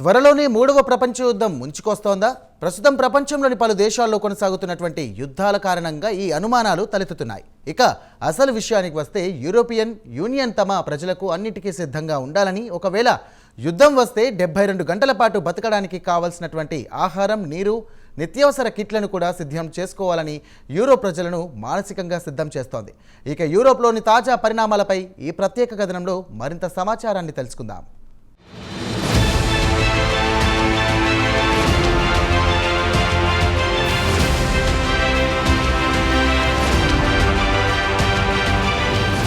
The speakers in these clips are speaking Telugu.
త్వరలోనే మూడవ ప్రపంచ యుద్ధం ముంచుకొస్తోందా? ప్రస్తుతం ప్రపంచంలోని పలు దేశాల్లో కొనసాగుతున్నటువంటి యుద్ధాల కారణంగా ఈ అనుమానాలు తలెత్తుతున్నాయి. ఇక అసలు విషయానికి వస్తే యూరోపియన్ యూనియన్ తమ ప్రజలకు అన్నిటికీ సిద్ధంగా ఉండాలని ఒకవేళ యుద్ధం వస్తే డెబ్బై రెండు గంటల పాటు బతకడానికి కావలసినటువంటి ఆహారం నీరు నిత్యావసర కిట్లను కూడా సిద్ధం చేసుకోవాలని యూరోప్ ప్రజలను మానసికంగా సిద్ధం చేస్తోంది. ఇక యూరోప్లోని తాజా పరిణామాలపై ఈ ప్రత్యేక కథనంలో మరింత సమాచారాన్ని తెలుసుకుందాం.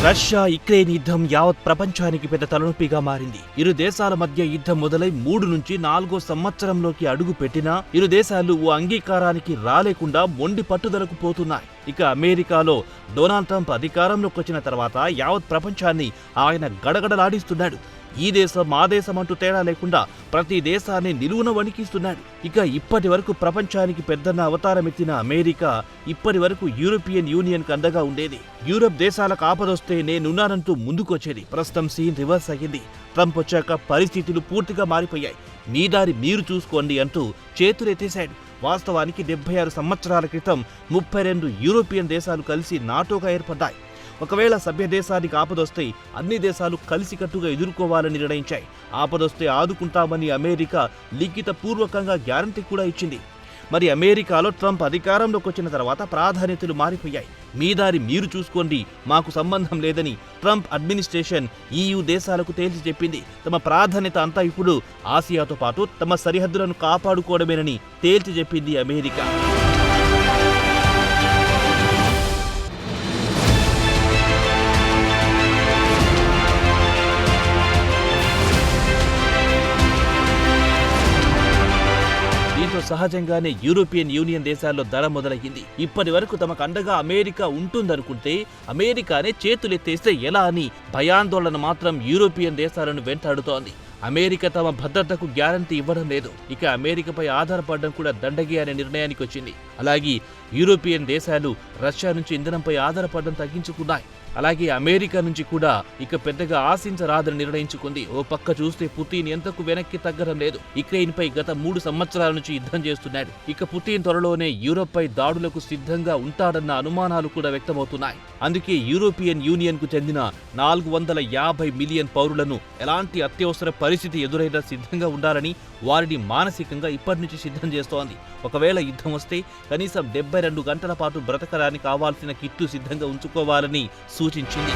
రష్యా యుక్రెయిన్ యుద్ధం యావత్ ప్రపంచానికి పెద్ద తలనొప్పిగా మారింది. ఇరు దేశాల మధ్య యుద్ధం మొదలై మూడు నుంచి నాలుగో సంవత్సరంలోకి అడుగు పెట్టినా ఇరు దేశాలు ఓ అంగీకారానికి రాలేకుండా మొండి పట్టుదలకు పోతున్నాయి. ఇక అమెరికాలో డొనాల్డ్ ట్రంప్ అధికారంలోకి వచ్చిన తర్వాత యావత్ ప్రపంచాన్ని ఆయన గడగడలాడిస్తున్నాడు. ఈ దేశం ఆ దేశం అంటూ తేడా లేకుండా ప్రతి దేశాన్ని నిలువున వణికిస్తున్నాడు. ఇక ఇప్పటి వరకు ప్రపంచానికి పెద్దన్న అవతారం ఎత్తిన అమెరికా ఇప్పటి వరకు యూరోపియన్ యూనియన్కు అందగా ఉండేది. యూరప్ దేశాలకు ఆపదొస్తే నేనున్నానంటూ ముందుకొచ్చేది. ప్రస్తుతం సీన్ రివర్స్ అయ్యింది. ట్రంప్ వచ్చాక పరిస్థితులు పూర్తిగా మారిపోయాయి. మీ దారి మీరు చూసుకోండి అంటూ చేతులెత్తేశాడు. వాస్తవానికి డెబ్బై ఆరు సంవత్సరాల క్రితం ముప్పై రెండు యూరోపియన్ దేశాలు కలిసి నాటోగా ఏర్పడ్డాయి. ఒకవేళ సభ్య దేశానికి ఆపదొస్తే అన్ని దేశాలు కలిసికట్టుగా ఎదుర్కోవాలని నిర్ణయించాయి. ఆపదొస్తే ఆదుకుంటామని అమెరికా లిఖిత పూర్వకంగా గ్యారంటీ కూడా ఇచ్చింది. మరి అమెరికాలో ట్రంప్ అధికారంలోకి వచ్చిన తర్వాత ప్రాధాన్యతలు మారిపోయాయి. మీ దారి మీరు చూసుకోండి మాకు సంబంధం లేదని ట్రంప్ అడ్మినిస్ట్రేషన్ ఈయూ దేశాలకు తేల్చి చెప్పింది. తమ ప్రాధాన్యత అంతా ఇప్పుడు ఆసియాతో పాటు తమ సరిహద్దులను కాపాడుకోవడమేనని తేల్చి చెప్పింది అమెరికా. దీంతో సహజంగానే యూరోపియన్ యూనియన్ దేశాల్లో ధర మొదలయ్యింది. ఇప్పటి వరకు తమకు అండగా అమెరికా ఉంటుందనుకుంటే అమెరికానే చేతులెత్తేస్తే ఎలా అని భయాందోళన మాత్రం యూరోపియన్ దేశాలను వెంటాడుతోంది. అమెరికా తమ భద్రతకు గ్యారంటీ ఇవ్వడం లేదు. ఇక అమెరికాపై ఆధారపడడం కూడా దండగి అనే నిర్ణయానికి వచ్చింది అలాగే యూరోపియన్ దేశాలు రష్యా నుంచి ఇంధనంపై ఆధారపడడం తగ్గించుకున్నాయి. అలాగే అమెరికా నుంచి కూడా ఇక పెద్దగా ఆశించరాదని నిర్ణయించుకుంది. ఓ పక్క చూస్తే పుతిన్ ఎంతకు వెనక్కి తగ్గడం లేదు. యుక్రెయిన్ పై గత మూడు సంవత్సరాల నుంచి యుద్ధం చేస్తున్నాడు. ఇక పుతిన్ త్వరలోనే యూరోప్ పై దాడులకు సిద్ధంగా ఉంటాడన్న అనుమానాలు కూడా వ్యక్తమవుతున్నాయి. అందుకే యూరోపియన్ యూనియన్కు చెందిన నాలుగు వందల యాభై మిలియన్ పౌరులను ఎలాంటి అత్యవసర పరిస్థితి ఎదురైనా సిద్ధంగా ఉండాలని వారిని మానసికంగా ఇప్పటి నుంచి సిద్ధం చేస్తోంది. ఒకవేళ యుద్ధం వస్తే కనీసం డెబ్బై రెండు గంటల పాటు బ్రతకడానికి కావాల్సిన కిట్టు సిద్ధంగా ఉంచుకోవాలని సూచించింది.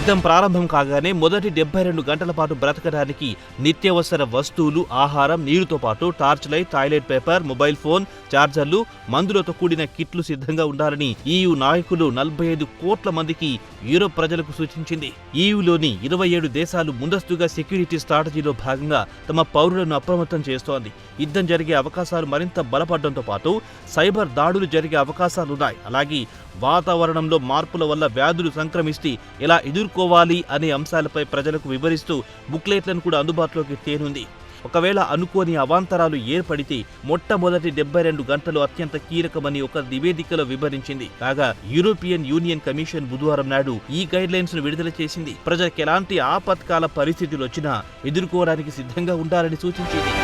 యుద్ధం ప్రారంభం కాగానే మొదటి డెబ్బై రెండు గంటల పాటు బ్రతకడానికి నిత్యావసర వస్తువులు ఆహారం నీరుతో పాటు torch light toilet paper mobile phone చార్జర్లు మందులతో కూడిన కిట్లు సిద్ధంగా ఉండాలని ఈయు నాయకులు నలభై ఐదు కోట్ల మందికి యూరోప్ ప్రజలకు సూచించింది. ఈయులోని ఇరవై ఏడు దేశాలు ముందస్తుగా సెక్యూరిటీ స్ట్రాటజీలో భాగంగా తమ పౌరులను అప్రమత్తం చేస్తోంది. యుద్ధం జరిగే అవకాశాలు మరింత బలపడడంతో పాటు సైబర్ దాడులు జరిగే అవకాశాలున్నాయి. అలాగే వాతావరణంలో మార్పుల వల్ల వ్యాధులు సంక్రమిస్తే ఎలా ఎదుర్కోవాలి అనే అంశాలపై ప్రజలకు వివరిస్తూ బుక్లెట్లను కూడా అందుబాటులోకి తేనుంది. ఒకవేళ అనుకోని అవాంతరాలు ఏర్పడితే మొట్టమొదటి డెబ్బై రెండు గంటలు అత్యంత కీలకమని ఒక నివేదికలో వివరించింది. కాగా యూరోపియన్ యూనియన్ కమిషన్ బుధవారం నాడు ఈ గైడ్ లైన్స్ను విడుదల చేసింది. ప్రజలకు ఎలాంటి ఆపత్కాల పరిస్థితులు వచ్చినా ఎదుర్కోవడానికి సిద్ధంగా ఉండాలని సూచించింది.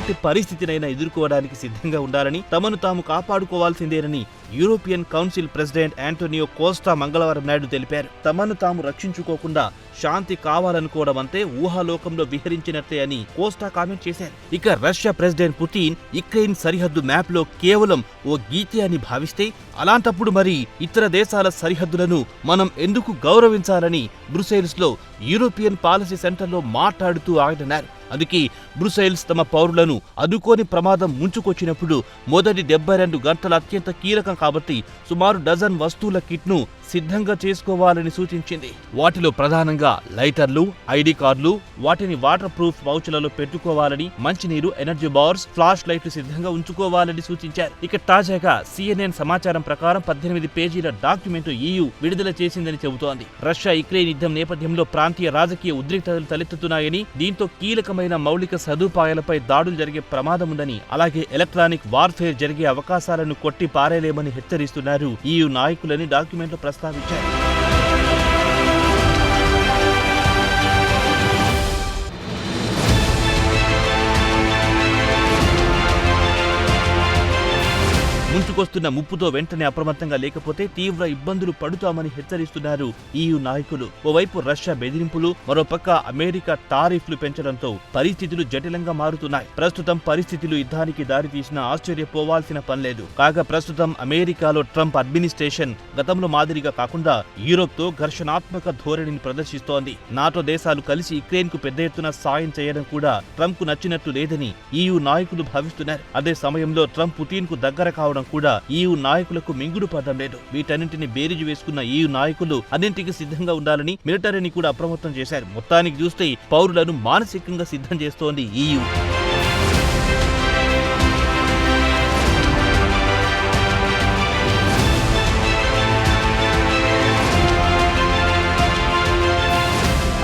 ఎలాంటి పరిస్థితినైనా ఎదుర్కోవడానికి సిద్ధంగా ఉండాలని తమను తాము కాపాడుకోవాల్సిందేనని European council president Antonio Costa మంగళవారం నాయుడు తెలిపారు. తమను తాము రక్షించుకోకుండా శాంతి కావాలనుకోవడం అంతే ఊహాలోకంలో విహరించినట్టే అని కోస్టా కామెంట్ చేశారు. ఇక రష్యా ప్రెసిడెంట్ పుతిన్ యుక్రెయిన్ సరిహద్దు మ్యాప్లో కేవలం ఓ గీతే అని భావిస్తే అలాంటప్పుడు మరి ఇతర దేశాల సరిహద్దులను మనం ఎందుకు గౌరవించాలని బ్రుసెల్స్లో యూరోపియన్ పాలసీ సెంటర్లో మాట్లాడుతూ ఆయన అందుకే బ్రుసైల్స్ తమ పౌరులను అదుకోని ప్రమాదం ముంచుకొచ్చినప్పుడు మొదటి డెబ్బై రెండు గంటలు అత్యంత కీలకం కాబట్టి సుమారు డజన్ వస్తువుల కిట్ను సిద్ధంగా చేసుకోవాలని సూచించింది. వాటిలో ప్రధానంగా లైటర్లు ఐడి కార్డులు వాటిని వాటర్ ప్రూఫ్ పౌచ్లలో పెట్టుకోవాలని మంచినీరు ఎనర్జీ బార్స్ ఫ్లాష్ లైట్లు సిద్ధంగా ఉంచుకోవాలని సూచించారు. ఇక తాజాగా సిఎన్ఎన్ సమాచారం ప్రకారం పద్దెనిమిది పేజీల డాక్యుమెంట్ ఈయు విడుదల చేసిందని చెబుతోంది. రష్యా యుక్రెయిన్ యుద్ధం నేపథ్యంలో ప్రాంతీయ రాజకీయ ఉద్రిక్తతలు తలెత్తుతున్నాయని దీంతో కీలకమైన మౌలిక సదుపాయాలపై దాడులు జరిగే ప్రమాదం ఉందని అలాగే ఎలక్ట్రానిక్ వార్ఫేర్ జరిగే అవకాశాలను కొట్టి పారేలేమని హెచ్చరిస్తున్నారు ఈ నాయకులని డాక్యుమెంట్లు ప్రస్తావించారు. ముంచుకొస్తున్న ముప్పుతో వెంటనే అప్రమత్తంగా లేకపోతే తీవ్ర ఇబ్బందులు పడుతామని హెచ్చరిస్తున్నారు ఈయు నాయకులు. ఓవైపు రష్యా బెదిరింపులు మరోపక్క అమెరికా టారిఫ్లు పెంచడంతో పరిస్థితులు జటిలంగా మారుతున్నాయి. ప్రస్తుతం పరిస్థితులు యుద్ధానికి దారితీసినా ఆశ్చర్యపోవాల్సిన పనిలేదు కాగా ప్రస్తుతం అమెరికాలో ట్రంప్ అడ్మినిస్ట్రేషన్ గతంలో మాదిరిగా కాకుండా యూరోప్తో ఘర్షణాత్మక ధోరణిని ప్రదర్శిస్తోంది. నాటో దేశాలు కలిసి యుక్రెయిన్కు పెద్ద ఎత్తున సాయం చేయడం కూడా ట్రంప్కు నచ్చినట్లు లేదని ఈయు నాయకులు భావిస్తున్నారు. అదే సమయంలో ట్రంప్ పుతిన్కు దగ్గర కావడం కూడా ఈయు నాయకులకు మింగుడు పడడం లేదు. వీటన్నింటిని బేరీజు వేసుకున్న ఈయు నాయకులు అన్నింటికి సిద్ధంగా ఉండాలని మిలిటరీని కూడా అప్రమత్తం చేశారు. మొత్తానికి చూస్తే పౌరులను మానసికంగా సిద్ధం చేస్తోంది ఈయు.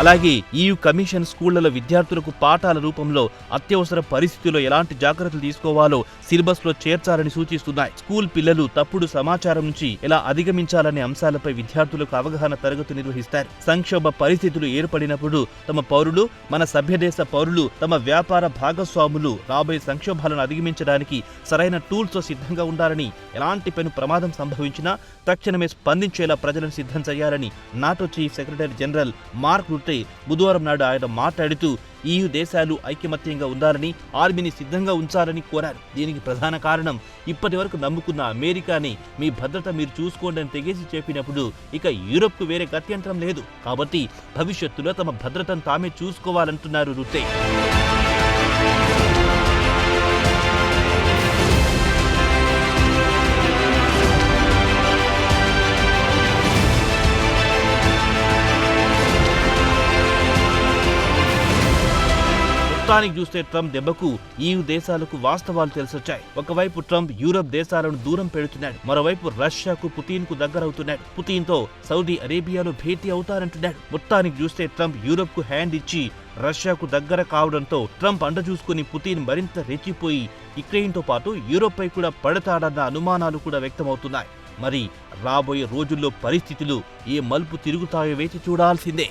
అలాగే ఈయు కమిషన్ స్కూళ్ళలో విద్యార్థులకు పాఠాల రూపంలో అత్యవసర పరిస్థితుల్లో ఎలాంటి జాగ్రత్తలు తీసుకోవాలో సిలబస్లో చేర్చాలని సూచిస్తున్నాయి. స్కూల్ పిల్లలు తప్పుడు సమాచారం నుంచి ఎలా అధిగమించాలనే అంశాలపై విద్యార్థులకు అవగాహన తరగతి నిర్వహిస్తారు. సంక్షోభ పరిస్థితులు ఏర్పడినప్పుడు తమ పౌరులు మన సభ్యదేశ పౌరులు తమ వ్యాపార భాగస్వాములు రాబోయే సంక్షోభాలను అధిగమించడానికి సరైన టూల్స్తో సిద్ధంగా ఉండాలని ఎలాంటి పెను ప్రమాదం సంభవించినా తక్షణమే స్పందించేలా ప్రజలను సిద్ధం చేయాలని NATO chief secretary general Mark Rutte బుధవారం నాడు ఆయన మాట్లాడుతూ ఈయు దేశాలు ఐకమత్యంగా ఉండాలని ఆర్మీని సిద్ధంగా ఉంచాలని కోరారు. దీనికి ప్రధాన కారణం ఇప్పటి వరకు నమ్ముకున్న అమెరికాని మీ భద్రత మీరు చూసుకోండి అని తెగేసి చెప్పినప్పుడు ఇక యూరోప్కు వేరే గత్యంతరం లేదు. కాబట్టి భవిష్యత్తులో తమ భద్రతను తామే చూసుకోవాలంటున్నారు రుతే. మొత్తానికి చూస్తే ట్రంప్ దెబ్బకు ఈ దేశాలకు వాస్తవాలు తెలిసొచ్చాయి. ఒకవైపు ట్రంప్ యూరప్ దేశాలను దూరం పెడుతున్నాడు మరోవైపు రష్యాకు పుతిన్కు దగ్గరవుతున్నాడు. పుతిన్తో సౌదీ అరేబియాలో భేటీ అవుతారంటున్నాడు. మొత్తానికి చూస్తే ట్రంప్ యూరప్కు హ్యాండ్ ఇచ్చి రష్యాకు దగ్గర కావడంతో ట్రంప్ అండ చూసుకుని పుతిన్ మరింత రెచ్చిపోయి యుక్రెయిన్తో పాటు యూరోప్ పై కూడా పడతాడన్న అనుమానాలు కూడా వ్యక్తమవుతున్నాయి. మరి రాబోయే రోజుల్లో పరిస్థితులు ఏ మలుపు తిరుగుతాయో వేచి చూడాల్సిందే.